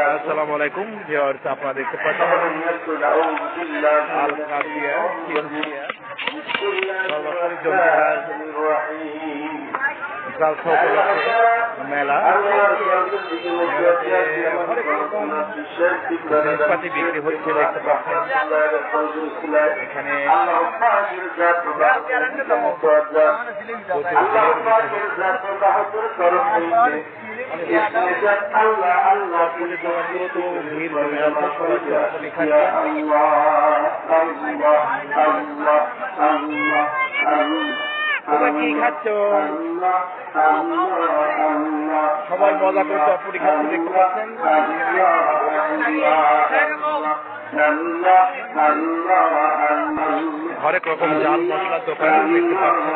আসসালামু আলাইকুম ভিউয়ার্স আপনারা দেখতে পাচ্ছেন আল কাদিয়া কিনজিয়া সর্বকারী জমিদার জালসা উপলক্ষে মেলা জিনিসপাতি বিক্রি হচ্ছে দেখতে পাচ্ছেন এখানে ভিড় আছে সবাই মজা করে চটপটি খাচ্ছে, দেখতে পাচ্ছেন? হরেক রকম জাল মশলার দোকান দেখতে পাচ্ছেন।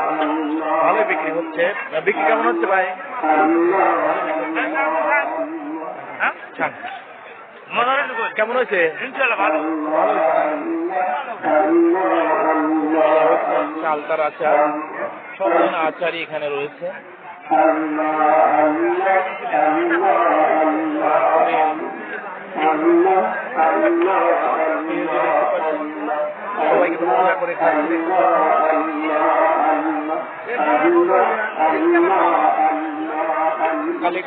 ভালো বিক্রি হচ্ছে। বিক্রি কেমন হচ্ছে ভাই? হ্যাঁ? কেমন হয়েছে? ভালো চালতার আচার ধরনের আচারই এখানে রয়েছে। অনেক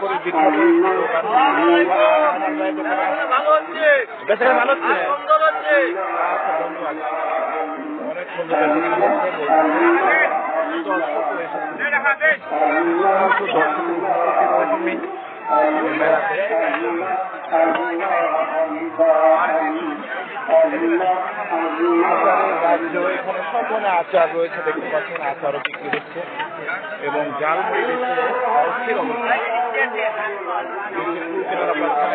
আচার রয়েছে দেখতে পাচ্ছেন আচারও বিক্রি হচ্ছে এবং জাল অবস্থা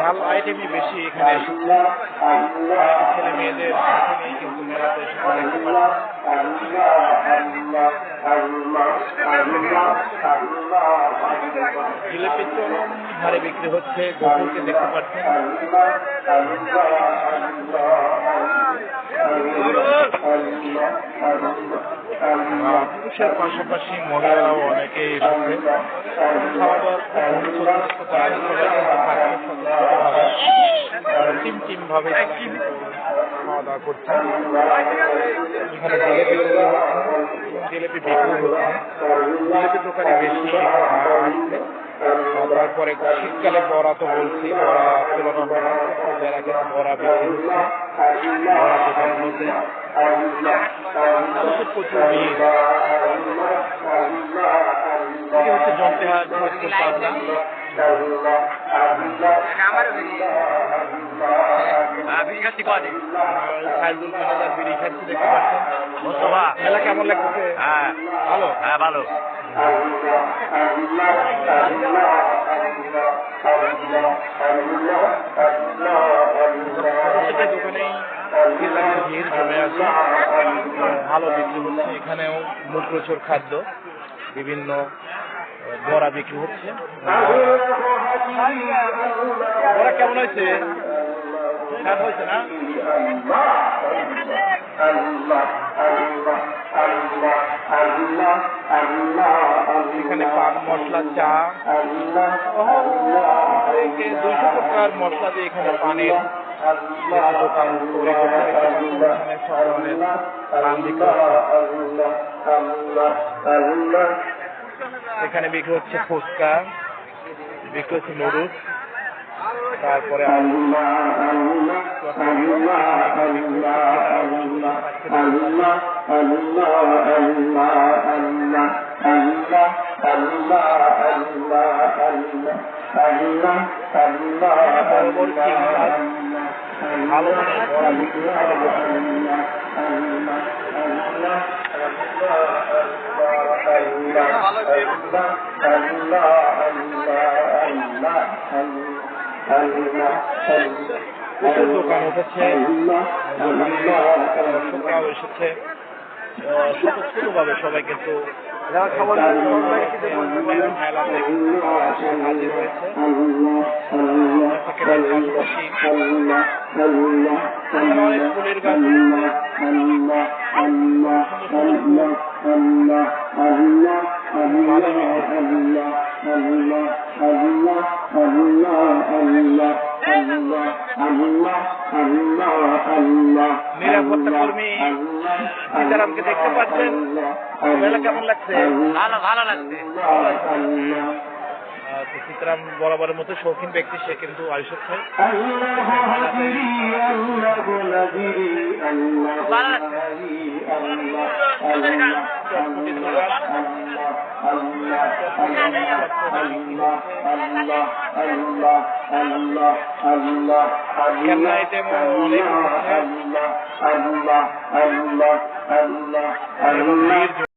ঝাল আইটেমই বেশি এখানে। ছেলে মেয়েদের জিলেপি চরম হারে বিক্রি হচ্ছে গোকুলকে দেখতে পাচ্ছেন। আহ, পুরুষের পাশাপাশি মহিলারাও অনেকে এসেছে। খাওয়া দাওয়ার টিম টিম ভাবে তারা কিন্তু খাওয়া দাওয়া করছে এখানে জিলেপি তৈরি হচ্ছে এবং জিলেপি বিক্রি হচ্ছে জিলেপি দোকানে বেশি আহ, আসছে আহ, তারপরে শীতকালে বড়া তো বলছি বড়া তুলনা হয় না প্রচুর জায়গা কিন্তু বড়া বিক্রি হচ্ছে বড়া দোকানগুলোতে মানুষের প্রচুর ভিড় এটি হচ্ছে জন্তেহাট ফরিদপুর পাবনা হ্যাঁ ভালো। বিক্রি হচ্ছে এখানেও মুখরোচর খাদ্য বিভিন্ন বড়া বিক্রি হচ্ছে। বড়া কেমন হয়েছে? এখানে পান, মশলা, চা। দুইশো প্রকার মশলা দিয়ে এখানে পানের দোকান তৈরি করছে সব ধরনের। এখানে বিক্রি হচ্ছে ফুচকা বিক্রি হচ্ছে নুডলস তারপরে প্রচুর দোকান উঠেছে দর্শকরাও এসেছে স্বতঃস্ফূর্তভাবে সবাই কিন্তু হাজির হয়েছে সেখানে পাশাপাশি এখানে অনেক ফুলের গাছ রয়েছে ভালো নিরাপত্তা সীতারামকে দেখতে পাচ্ছেন মেলা কেমন লাগছে ভালো ভালো লাগছে সীতারাম বরাবরের মতো শৌখিন ব্যক্তি সে কিন্তু আয়ুষ ভালো লাগছে الله الله الله الله